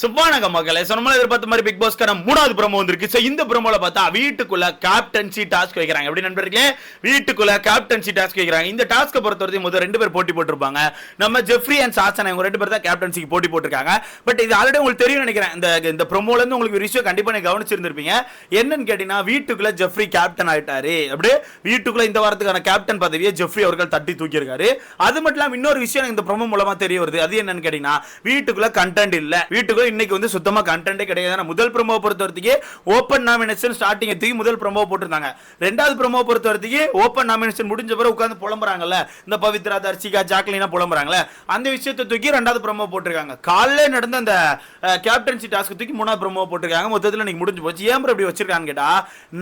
சுப்பானக மக்களை சொன்ன எதிர்பார்த்த மாதிரி பிக் பாஸ்க்கான மூணாவது ப்ரோமோ வந்திருக்கு. ஸோ இந்த ப்ரோமோல பார்த்தா வீட்டுக்குள்ள கேப்டன்சி டாஸ்க் வைக்கிறாங்க. எப்படி நண்பர்களே? வீட்டுக்குள்ள கேப்டன்சி டாஸ்க் வைக்கிறாங்க. இந்த டாஸ்க்கை பொறுத்தவரைக்கும் முதல் ரெண்டு பேர் போட்டி போட்டிருப்பாங்க. நம்ம ஜெஃப்ரி அண்ட் சாசன் இவங்க ரெண்டு பேர் தான் கேப்டன்சிக்கு போட்டி போட்டிருக்காங்க. பட் இது ஆல்ரெடி உங்களுக்கு தெரியும் நினைக்கிறேன். இந்த இந்த ப்ரோமோல இருந்து உங்களுக்கு ஒரு விஷயம் கண்டிப்பா நீங்க கவனிச்சிருந்திருப்பீங்க. என்னன்னு கேட்டீங்கன்னா வீட்டுக்குள்ள ஜெஃப்ரி கேப்டன் ஆயிட்டாரு. அப்படியே வீட்டுக்குள்ள இந்த வாரத்துக்கான கேப்டன் பதவியை ஜெஃப்ரி அவர்கள் தட்டி தூக்கியிருக்காரு. அது மட்டும் இல்லாமல் இன்னொரு விஷயம் இந்த ப்ரோமோ மூலமா தெரிய வருது. அது என்னன்னு கேட்டீங்கன்னா வீட்டுக்குள்ள கண்டென்ட் இல்ல. வீட்டுக்குள்ள இன்னைக்கு வந்து சுத்தமா கண்டென்ட்டே கிடையாது. ஆனால் முதல் ப்ரொமோ பொறுத்த வரைக்கும் ஓப்பன் நாமினேஷன் ஸ்டார்டிங் தூக்கி முதல் ப்ரொமோ போட்டிருந்தாங்க. ரெண்டாவது ப்ரொமோ பொறுத்த வரைக்கும் ஓப்பன் நாமினேஷன் முடிஞ்ச பிறகு உட்காந்து புலம்புறாங்கல்ல இந்த பவித்ரா தர்ஷிகா ஜாக்லினா புலம்புறாங்கல்ல அந்த விஷயத்தை தூக்கி ரெண்டாவது ப்ரொமோ போட்டிருக்காங்க. காலையில நடந்த அந்த கேப்டன்சி டாஸ்க் தூக்கி மூணாவது ப்ரொமோ போட்டிருக்காங்க. மொத்தத்தில் இன்னைக்கு முடிஞ்சு போச்சு. ஏன் bro இப்படி வச்சிருக்காங்கன்னு கேட்டா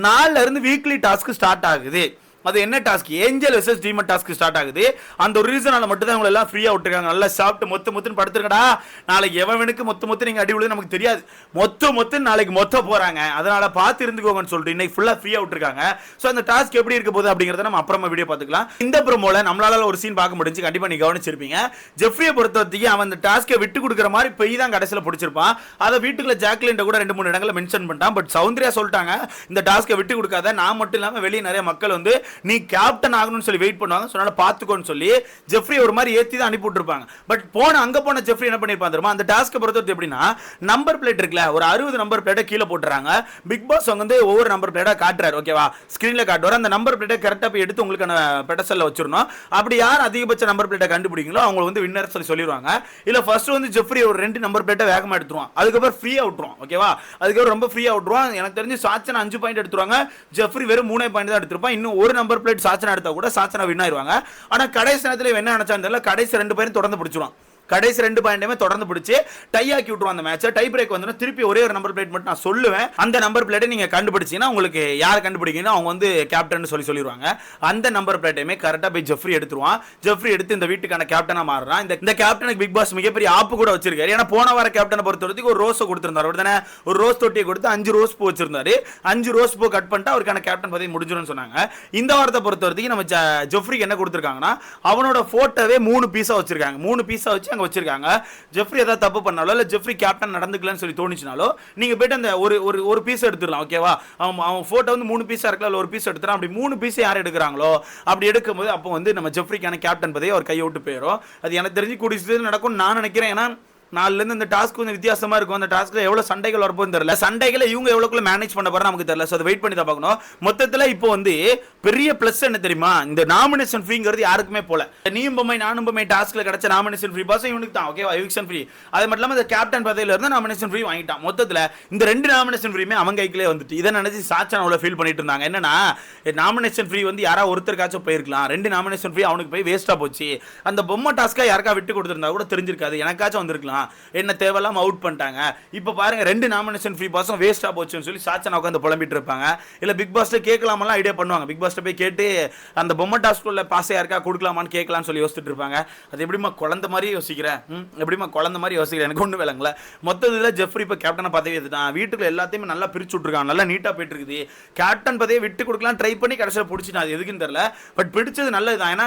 நாலுல இருந்து வீக்லி டாஸ்க் ஸ்டார்ட் ஆகுது. அது என்ன task angel versus demon task start ஆகுது. அந்த ஒரு ரீசனால மட்டும் தான் உங்களை எல்லாம் ஃப்ரீயாக விட்டுருக்காங்க. நல்லா சாப்பிட்டு மொத்த மொத்தம் படுத்துருக்கடா நாளைக்கு எவனுக்கு மொத்த மொத்தம் நீங்கள் அடி விழுது நமக்கு தெரியாது. மொத்த மொத்தம் நாளைக்கு மொத்த போகிறாங்க அதனால் பார்த்து இருந்துக்கோங்கன்னு சொல்லிட்டு இன்னைக்கு ஃபுல்லாக ஃப்ரீயாக விட்டுருக்காங்க. ஸோ அந்த டாஸ்க் எப்படி இருக்க போகுது அப்படிங்கிறத நம்ம அப்புறமா வீடியோ பார்த்துக்கலாம். இந்த ப்ரோமோல நம்மளால ஒரு சீன் பார்க்க முடிஞ்சு கண்டிப்பாக நீங்கள் கவனிச்சிருப்பீங்க. ஜெஃப்ரியை பொறுத்த வரைக்கும் அவன் அந்த டாஸ்க்கை விட்டு கொடுக்குற மாதிரி பெய் தான் கடைசியில் பிடிச்சிருப்பான். அதை வீட்டுக்குள்ள ஜாக்லின் கூட ரெண்டு மூணு இடங்களில் மென்ஷன் பண்ணிட்டான். பட் சௌந்தர்யா சொல்லிட்டாங்க இந்த டாஸ்க்கை விட்டு கொடுக்காத. நான் மட்டும் இல்லாமல் வெளியே நிறைய மக்கள் வந்து நீ கேப்டன் ஆகணும்னு சொல்லி வெயிட் பண்ணுவாங்க. ஸோ பார்த்துக்கோன்னு சொல்லி ஜெஃப்ரி ஒரு மாதிரி ஏற்றி தான் அனுப்பி விட்டுருப்பாங்க பட் போன அங்க போன ஜெஃப்ரி என்ன பண்ணிருப்பான் தெரியுமா? அந்த டாஸ்க்கை பொறுத்தவரை எப்படின்னா நம்பர் பிளேட் இருக்குல்ல ஒரு அறுபது நம்பர் பிளேட்டை கீழே போட்டுறாங்க. பிக் பாஸ் அவங்க வந்து ஒவ்வொரு நம்பர் பிளேட்டா காட்டுறாரு ஓகேவா ஸ்க்ரீனில் காட்டுவார். அந்த நம்பர் பிளேட்டை கரெக்டாக போய் எடுத்து உங்களுக்கான பெட்டசலில் வச்சிடணும். அப்படி யார் அதிகபட்ச நம்பர் பிளேட்டை கண்டுபிடிங்களோ அவங்க வந்து வின்னர் சொல்லி சொல்லிடுவாங்க. இல்லை ஃபர்ஸ்ட் வந்து ஜெஃப்ரி ஒரு ரெண்டு நம்பர் பிளேட்டை வேகமாக எடுத்துருவான். அதுக்கப்புறம் ஃப்ரீயா விட்டுருவான் ஓகேவா அதுக்கப்புறம் ரொம்ப ஃப்ரீயா விட்டுருவான். எனக்கு தெரிஞ்சு சாச்சனா அஞ்சு பாயிண்ட் எடுத்துருவாங்க. ஜெஃப்ரி வெறும் மூணே பாயிண்ட் தான் எடுத்திருப்பான். இன்னும் ஒரு நம்பர் பிளேட் சாச்சனா எடுத்தா கூட சாச்சனா வின் ஆயிருவாங்க. ஆனா கடைசி நேரத்தில் என்ன நினைச்சான்னு தெரியல கடைசி ரெண்டு பேரும் தொடர்ந்து பிடிச்சிருவான். கடைசி ரெண்டு பாயிண்டையுமே தொடர்ந்து பிடிச்சி டை ஆக்கி விட்டுருவோம் அந்த மேட்சை டை பிரேக் வந்து திருப்பி ஒரே ஒரு நம்பர் பிளேட் மட்டும் நான் சொல்லுவேன். அந்த நம்பர் பிளேட்டை நீங்க கண்டுபிடிச்சீங்கன்னா உங்களுக்கு யார் கண்டுபிடிக்கணும் அவங்க வந்து கேப்டன் சொல்லி சொல்லிடுவாங்க அந்த நம்பர் பிளேட்டையுமே கரெக்டாக போய் ஜெஃப்ரி எடுத்துருவான். ஜெஃப்ரி எடுத்து இந்த வீட்டுக்கான கேப்டனா மாறுறான். இந்த இந்த கேப்டனுக்கு பிக் பாஸ் மிகப்பெரிய ஆப்பு கூட வச்சிருக்காரு. ஏன்னா போன வார கேப்டனை பொறுத்த வரைக்கும் ஒரு ரோஸை கொடுத்துருந்தாரு. அப்படிதானே ஒரு ரோஸ் தொட்டியை கொடுத்து அஞ்சு ரோஸ் பூ வச்சிருந்தாரு. அஞ்சு ரோஸ் பூ கட் பண்ணிட்டு அவருக்கான கேப்டன் பதவி முடிஞ்சிடும்னு சொன்னாங்க. இந்த வாரத்தை பொறுத்த வரைக்கும் நம்ம ஜ- ஜெஃப்ரிக்கு என்ன கொடுத்துருக்காங்கன்னா அவனோட போட்டோவே மூணு பீஸா வச்சிருக்காங்க. மூணு பீஸா வச்சு அங்க வச்சிருக்காங்க. ஜெஃப்ரி ஏதாவது தப்பு பண்ணாலோ இல்லை ஜெஃப்ரி கேப்டன் நடந்துக்கலன்னு சொல்லி தோணுச்சுனாலோ நீங்கள் போயிட்டு அந்த ஒரு ஒரு ஒரு பீஸ் எடுத்துடலாம் ஓகேவா அவன் அவன் ஃபோட்டோ வந்து மூணு பீஸாக இருக்கல ஒரு பீஸ் எடுத்துறான் அப்படி மூணு பீஸ் யார் எடுக்கிறாங்களோ அப்படி எடுக்கும்போது அப்போ வந்து நம்ம ஜெஃப்ரிக்கான கேப்டன் பதவி அவர் கையை விட்டு போயிடும் அது எனக்கு தெரிஞ்சு கூடிய நடக்கும்னு நடக்கும் நான் நினைக்கிறேன். ஏன்னா நாலுலேருந்து இந்த டாஸ்க் கொஞ்சம் வித்தியாசமா இருக்கும். அந்த டாஸ்க்கில் எவ்வளோ சண்டைகள் வரப்போன்னு தெரியல. சண்டைகளை இவங்க எவ்வளோக்குள்ள மேனேஜ் பண்ண போறா நமக்கு தெரியல. ஸோ அதை வெயிட் பண்ணி தான் பார்க்கணும். மொத்தத்தில் இப்போ வந்து பெரிய ப்ளஸ் என்ன தெரியுமா? இந்த நாமினேஷன் ஃப்ரீங்கிறது யாருக்குமே போல. நீயும் பொம்மை நானும் பொம்மை டாஸ்க்ல கிடைச்ச நாமினேஷன் ஃப்ரீ பாஸ் இவனுக்கு தான். ஓகே எவிக்ஷன் ஃப்ரீ அது மட்டும் இல்லாமல் இந்த கேப்டன் பதவியில இருந்து நாமினேஷன் ஃப்ரீ வாங்கிட்டான். மொத்தத்தில் இந்த ரெண்டு நாமினேஷன் ஃப்ரீமே அவங்க கைக்கிலே வந்துட்டு இதை நினச்சி சாச்சான் அவ்வளோ ஃபீல் பண்ணிட்டு இருந்தாங்க. என்னன்னா நாமினேஷன் ஃப்ரீ வந்து யாரா ஒருத்தருக்காச்சும் போயிருக்கலாம். ரெண்டு நாமினேஷன் ஃப்ரீ அவனுக்கு போய் வேஸ்ட்டாக போச்சு. அந்த பொம்மை டாஸ்க்காக யாருக்கா விட்டு கொடுத்துருந்தா கூட தெரிஞ்சிருக்காது. எனக்காச்சும் வந்திருக்கலாம். என்ன தேவையில்லாமல் அவுட் பண்ணிட்டாங்க. இப்போ பாருங்க ரெண்டு நாமினேஷன் ஃப்ரீ பாஸும் வேஸ்ட்டாக போச்சுன்னு சொல்லி சாச்சனா உட்காந்து புலம்பிட்டு இருப்பாங்க. இல்ல பிக் பாஸ்ல கேட்கலாமெல்லாம் ஐடியா பண்ணுவாங்க. பிக் பாஸ்ட்டை போய் கேட்டு அந்த பொம்மட்டா ஸ்கூலில் பாஸ் யாருக்கா கொடுக்கலாமான்னு கேட்கலாம்னு சொல்லி யோசிச்சுட்டு இருப்பாங்க. அது எப்படிமா குழந்த மாதிரி யோசிக்கிறேன் எப்படிமா குழந்த மாதிரி யோசிக்கிறேன் எனக்கு ஒன்றும் விளங்கல. மொத்தத்தில் ஜெஃப்ரி இப்போ கேப்டனை பதவி எடுத்துட்டான் வீட்டுக்கு எல்லாத்தையுமே நல்லா பிரிச்சு விட்ருக்கான் நல்லா நீட்டாக போயிட்டு இருக்குது. கேப்டன் பதவியை விட்டு கொடுக்கலாம் ட்ரை பண்ணி கடைசியில் பிடிச்சிட்டான். அது எதுக்குன்னு தெரில பட் பிடிச்சது நல்லது தான் ஏன்னா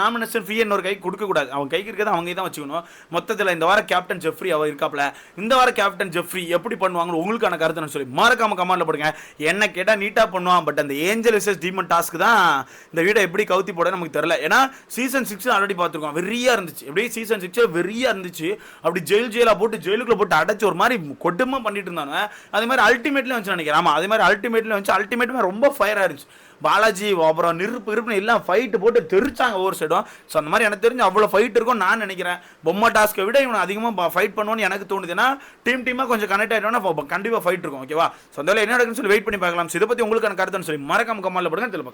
நாமினேஷன் ஃப்ரீ இன்னொரு கை கொடுக்கக்கூடாது. அவன் கைக்கு இருக்கிறத அவங்க தான் வச்சுக்கணும். மொத்தத்தில் இந்த வாரம் கேப்டன் கேப்டன் ஜெஃப்ரி அவர் இருக்காப்ல. இந்த வாரம் கேப்டன் ஜெஃப்ரி எப்படி பண்ணுவாங்கன்னு உங்களுக்கான கருத்து சொல்லி மறக்காம கமெண்ட்ல போடுங்க. என்ன கேட்டால் நீட்டாக பண்ணுவான் பட் அந்த ஏஞ்சல் விசஸ் டீமன் டாஸ்க் தான் இந்த வீடை எப்படி கவுத்தி போட நமக்கு தெரியல. ஏன்னா சீசன் சிக்ஸ் ஆல்ரெடி பார்த்துருக்கோம். வெறியா இருந்துச்சு. எப்படி சீசன் சிக்ஸ் வெறியா இருந்துச்சு. அப்படி ஜெயில் ஜெயிலாக போட்டு ஜெயிலுக்குள்ள போட்டு அடைச்சு ஒரு மாதிரி கொடுமை பண்ணிட்டு இருந்தாங்க அதே மாதிரி அல்டிமேட்லேயும் வந்து நினைக்கிறேன். ஆமாம் அதே மாதிரி அல்டிமேட்லேயும் வந்து அல்டிமேட்டுமே ரொம்ப ஃபயராக இருந்துச்சு. பாலாஜி அப்புறம் நிருப்பு இருப்பு எல்லாம் ஃபைட்டு போட்டு தெரிச்சாங்க ஒவ்வொரு சைடும் ஸோ அந்த மாதிரி எனக்கு தெரிஞ்சு அவ்வளோ ஃபைட் இருக்கும் நான் நினைக்கிறேன். பொம்மை டாஸ்க்கை விட இவனை அதிகமாக ஃபைட் பண்ணுவோன்னு எனக்கு தோணுதுன்னா டீம் டீமாக கொஞ்சம் கனெக்ட் ஆகிட்டோன்னா கண்டிப்பாக ஃபைட் இருக்கும் ஓகேவா ஸோ அந்த என்ன நடக்குன்னு சொல்லி வெயிட் பண்ணி பார்க்கலாம். இதை பற்றி உங்களுக்கான கருத்துன்னு சொல்லி மறக்காம கமாலில் போடுங்க. தெரியல